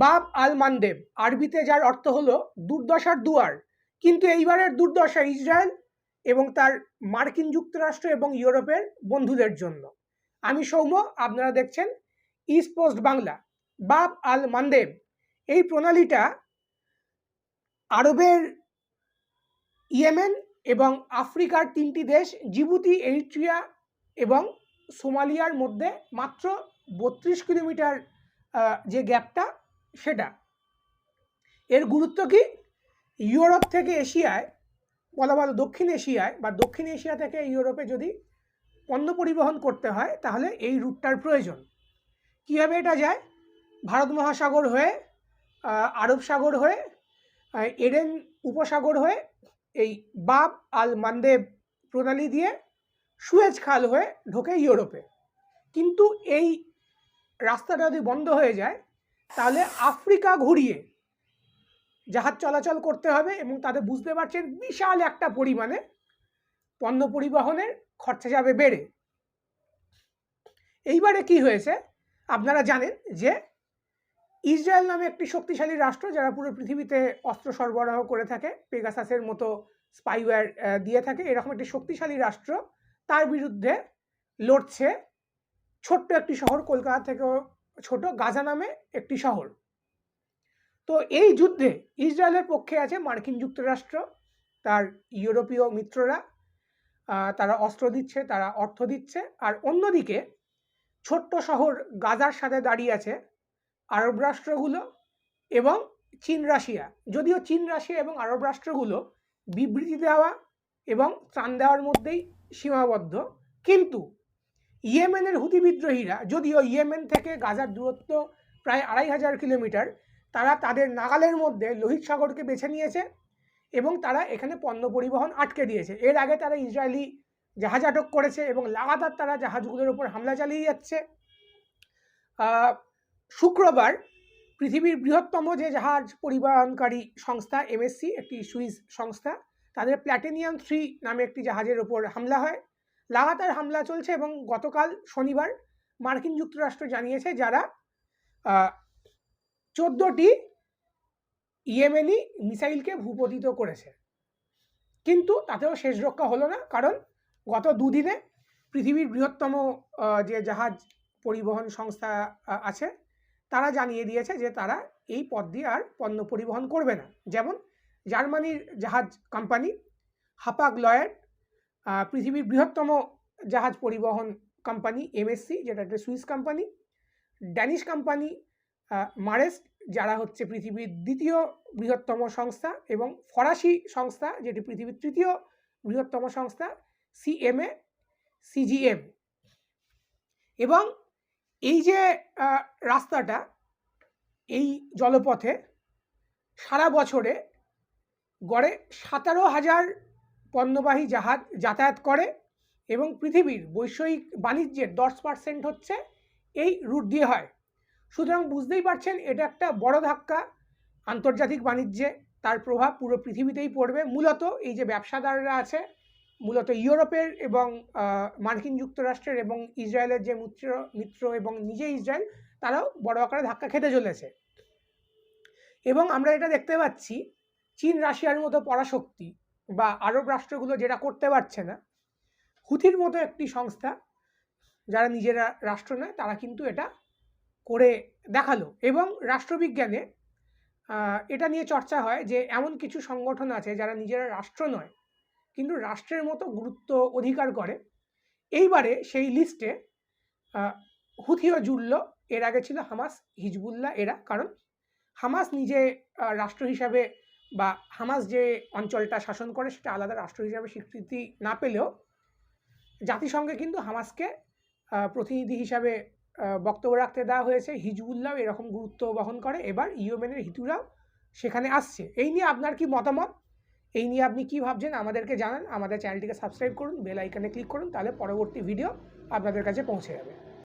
বাব আল মানদেব। আরবিতে যার অর্থ হলো দুর্দশার দুয়ার। কিন্তু এইবারের দুর্দশা ইসরায়েল এবং তার মার্কিন যুক্তরাষ্ট্র এবং ইউরোপের বন্ধুদের জন্য। আমি সৌম্য, আপনারা দেখছেন ইস্ট পোস্ট বাংলা। বাব আল মানদেব, এই প্রণালীটা আরবের ইয়েমেন এবং আফ্রিকার তিনটি দেশ, জিবুতি এরিট্রিয়া এবং সোমালিয়ার মধ্যে মাত্র বত্রিশ কিলোমিটার যে গ্যাপটা সেটা। এর গুরুত্ব কি? ইউরোপ থেকে এশিয়ায়, বলা ভালো দক্ষিণ এশিয়ায় বা দক্ষিণ এশিয়া থেকে ইউরোপে যদি পণ্য পরিবহন করতে হয়, তাহলে এই রুটটার প্রয়োজন। কীভাবে এটা যায়? ভারত মহাসাগর হয়ে আরব সাগর হয়ে এডেন উপসাগর হয়ে, এই বাব আল মানদেব প্রণালী দিয়ে সুয়েজ খাল হয়ে ঢোকে ইউরোপে। কিন্তু এই রাস্তাটা যদি বন্ধ হয়ে যায় তাহলে আফ্রিকা ঘুরিয়ে জাহাজ চলাচল করতে হবে এবং তাদের বুঝতে পারছেন বিশাল একটা পরিমাণে পণ্য পরিবহনের খরচা যাবে বেড়ে। এইবারে কি হয়েছে? আপনারা জানেন যে ইসরায়েল নামে একটি শক্তিশালী রাষ্ট্র যারা পুরো পৃথিবীতে অস্ত্র সরবরাহ করে থাকে, পেগাসাসের মতো স্পাইওয়্যার দিয়ে থাকে, এরকম একটি শক্তিশালী রাষ্ট্র, তার বিরুদ্ধে লড়ছে ছোট্ট একটি শহর, কলকাতা থেকেও ছোট গাজা নামে একটি শহর। তো এই যুদ্ধে ইসরায়েলের পক্ষে আছে মার্কিন যুক্তরাষ্ট্র, তার ইউরোপীয় মিত্ররা তারা অস্ত্র দিচ্ছে, তারা অর্থ দিচ্ছে। আর অন্যদিকে ছোট্ট শহর গাজার সাথে দাঁড়িয়ে আছে আরব রাষ্ট্রগুলো এবং চীন, রাশিয়া। যদিও চীন, রাশিয়া এবং আরব রাষ্ট্রগুলো বিবৃতি দেওয়া এবং ত্রাণ দেওয়ার মধ্যেই সীমাবদ্ধ, কিন্তু ইয়েমেনের হুতি বিদ্রোহীরা, যদিও ইয়েমেন থেকে গাজার দূরত্ব প্রায় আড়াই হাজার কিলোমিটার, তারা তাদের নাগালের মধ্যে লোহিত সাগরকে বেছে নিয়েছে এবং তারা এখানে পণ্য পরিবহন আটকে দিয়েছে। এর আগে তারা ইসরায়েলি জাহাজ আটক করেছে এবং লাগাতার তারা জাহাজগুলোর উপর হামলা চালিয়ে যাচ্ছে। শুক্রবার পৃথিবীর বৃহত্তম যে জাহাজ পরিবহনকারী সংস্থা, এমএসসি, একটি সুইস সংস্থা, তাদের প্ল্যাটিনিয়াম থ্রি নামে একটি জাহাজের ওপর হামলা হয়। লাগাতার হামলা চলছে এবং গতকাল শনিবার মার্কিন যুক্তরাষ্ট্র জানিয়েছে যারা চোদ্দোটি ইয়েমেনি মিসাইলকে ভূপতিত করেছে। কিন্তু তাতেও শেষ রক্ষা হলো না, কারণ গত দুদিনে পৃথিবীর বৃহত্তম যে জাহাজ পরিবহন সংস্থা আছে, তারা জানিয়ে দিয়েছে যে তারা এই পথ দিয়ে আর পণ্য পরিবহন করবে না। যেমন জার্মানির জাহাজ কোম্পানি হাপাগ লয়েড পৃথিবীর বৃহত্তম জাহাজ পরিবহন কোম্পানি এমএসসি যেটা একটা Swiss company Danish company Maersk যারা হচ্ছে পৃথিবীর দ্বিতীয় বৃহত্তম সংস্থা, এবং ফরাসি সংস্থা, যেটি পৃথিবীর তৃতীয় বৃহত্তম সংস্থা সিএমএ সিজিএম এবং এই যে রাস্তাটা, এই জলপথে সারা বছরে গড়ে সতেরো হাজার পণ্যবাহী জাহাজ যাতায়াত করে এবং পৃথিবীর বৈষয়িক বাণিজ্যের দশ পার্সেন্ট হচ্ছে এই রুট দিয়ে হয়। সুতরাং বুঝতেই পারছেন, এটা একটা বড় ধাক্কা। আন্তর্জাতিক বাণিজ্যে তার প্রভাব পুরো পৃথিবীতেই পড়বে। মূলত এই যে ব্যবসাদাররা আছে, মূলত ইউরোপের এবং মার্কিন যুক্তরাষ্ট্রের এবং ইসরায়েলের যে মিত্র মিত্র এবং নিজে ইসরায়েল, তারাও বড় আকারে ধাক্কা খেতে চলেছে। এবং আমরা এটা দেখতে পাচ্ছি, চীন রাশিয়ার মতো পরাশক্তি বা আরব রাষ্ট্রগুলো যেটা করতে পারছে না, হুথির মতো একটি সংস্থা যারা নিজেরা রাষ্ট্র নয়, তারা কিন্তু এটা করে দেখাল এবং রাষ্ট্রবিজ্ঞানে এটা নিয়ে চর্চা হয় যে এমন কিছু সংগঠন আছে যারা নিজেরা রাষ্ট্র নয়, কিন্তু রাষ্ট্রের মতো গুরুত্ব অধিকার করে। এইবারে সেই লিস্টে হুথিও জুড়ল, এর আগে ছিল হামাস, হিজবুল্লাহ, এরা, কারণ হামাস নিজে রাষ্ট্র হিসাবে বা হামাস যে অঞ্চলটা শাসন করে সেটা আলাদা রাষ্ট্র হিসাবে স্বীকৃতি না পেলেও জাতিসংঘে কিন্তু হামাসকে প্রতিনিধি হিসাবে বক্তব্য রাখতে দেওয়া হয়েছে। হিজবুল্লাহ এরকম গুরুত্ব বহন করে। এবার ইউএমেনের হিতুরাও সেখানে আসছে। এই নিয়ে আপনার কি মতামত? এই নিয়ে আপনি কি ভাবছেন? আমাদেরকে জানান। আমাদের চ্যানেলটিকে সাবস্ক্রাইব করুন, বেল আইকনে ক্লিক করুন, তাহলে পরবর্তী ভিডিও আপনাদের কাছে পৌঁছে যাবে।